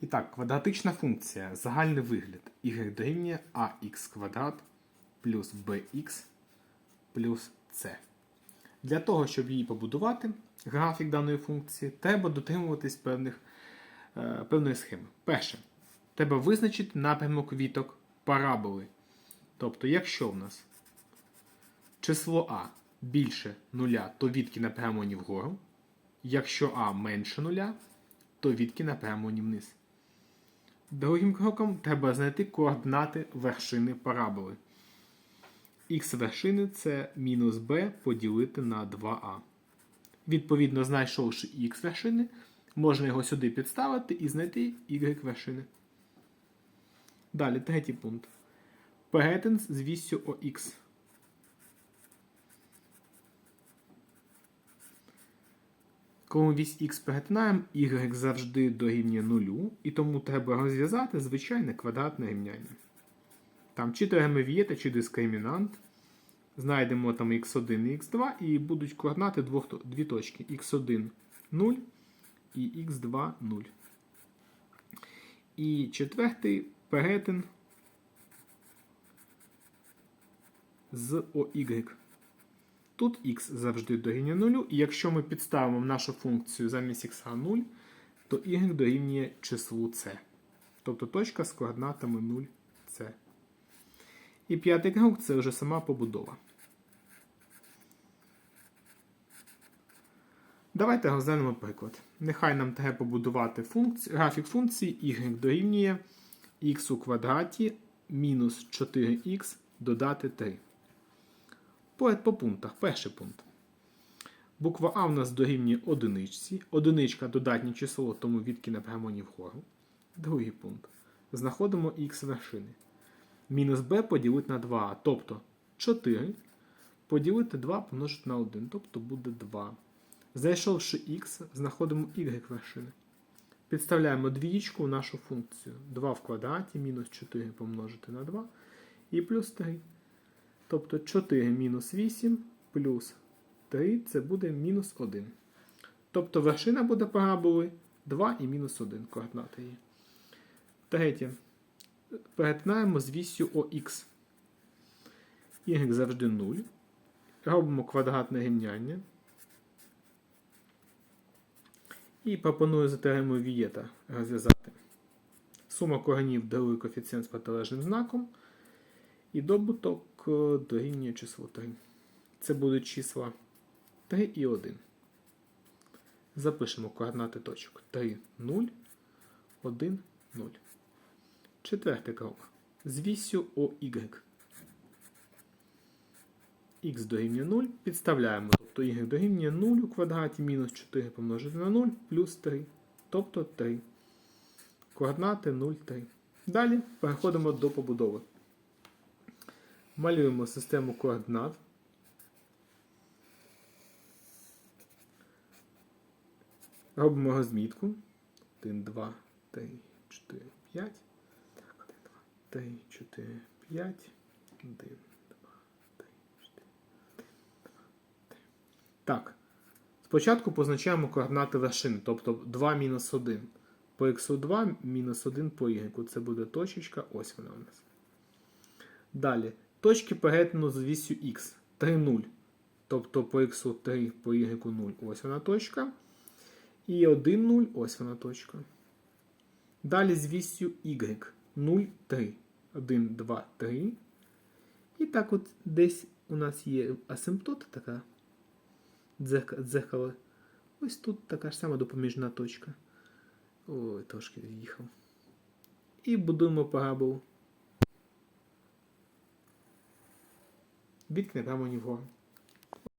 І так, квадратична функція. Загальний вигляд. y дорівнює ax квадрат плюс bx плюс c. Для того, щоб її побудувати, графік даної функції, треба дотримуватись певних, е, певної схеми. Перше, треба визначити напрямок віток параболи. Тобто, якщо в нас число а більше нуля, то відки напрямлені вгору. Якщо а менше нуля, то відки напрямлені вниз. Другим кроком треба знайти координати вершини параболи. Х вершини це мінус b поділити на 2а. Відповідно, знайшовши х вершини, можна його сюди підставити і знайти y вершини. Далі, третій пункт. Перетин з вісю ОХ. Коли ми вісь х перетинаємо, y завжди дорівнює нулю, і тому треба розв'язати звичайне квадратне рівняння. Там чи Вієта, чи дискримінант. Знайдемо там x1 і x2, і будуть координати двох, дві точки. x1 0 і x2 0. І четвертий перетин з OY. Тут х завжди дорівнює 0, і якщо ми підставимо нашу функцію замість х 0, то y дорівнює числу c. Тобто точка з координатами 0, c. І п'ятий крок це вже сама побудова. Давайте розглянемо приклад. Нехай нам треба побудувати функцію, графік функції y дорівнює x у квадраті мінус 4х додати 3. По, по пунктах. Перший пункт. Буква А в нас дорівнює одиничці. Одиничка додатнє число, тому відки напрямлені вгору. Другий пункт. Знаходимо х вершини. Мінус b поділити на 2а. Тобто 4 поділити 2 помножити на 1, тобто буде 2. Знайшовши х, знаходимо y вершини. Підставляємо двієчку в нашу функцію. 2 в квадраті мінус 4 помножити на 2 і плюс 3. Тобто 4 мінус 8 плюс 3 це буде мінус 1. Тобто вершина буде параболи 2 і мінус 1 координати її. Третє. Перетинаємо з вісю ОХ. Y завжди 0. Робимо квадратне рівняння. І пропоную за теоремою Вієта розв'язати. Сума коренів дарує коефіцієнт з протилежним знаком. І добуток е, дорівнює число 3. Це будуть числа 3 і 1. Запишемо координати точок 3, 0, 1, 0. Четвертий крок. З вісю OY. Х дорівнює 0. Підставляємо. Тобто y дорівнює 0 у квадраті мінус 4 помножити на 0 плюс 3. Тобто 3. Координати 0, 3. Далі переходимо до побудови. Малюємо систему координат. Робимо розмітку. 1, 2, 3, 4, 5. Так, 1, 2, 3, 4, 5. 1, 2, 3, 4, 1, 2, 3. Так. Спочатку позначаємо координати вершини, тобто 2 мінус 1. По х 2 мінус 1 по y. Це буде точечка, ось вона у нас. Далі. Точки перетину з вісю х 3, 0. Тобто по х 3, по y 0, ось вона точка. І 1, 0, ось вона точка. Далі з вісю y 0, 3. 1, 2, 3. І так от десь у нас є асимптота така. дзерка- Дзеркало. Ось тут така ж сама допоміжна точка. Ой, трошки від'їхав. І будуємо параболу. Відкне прямо вгору.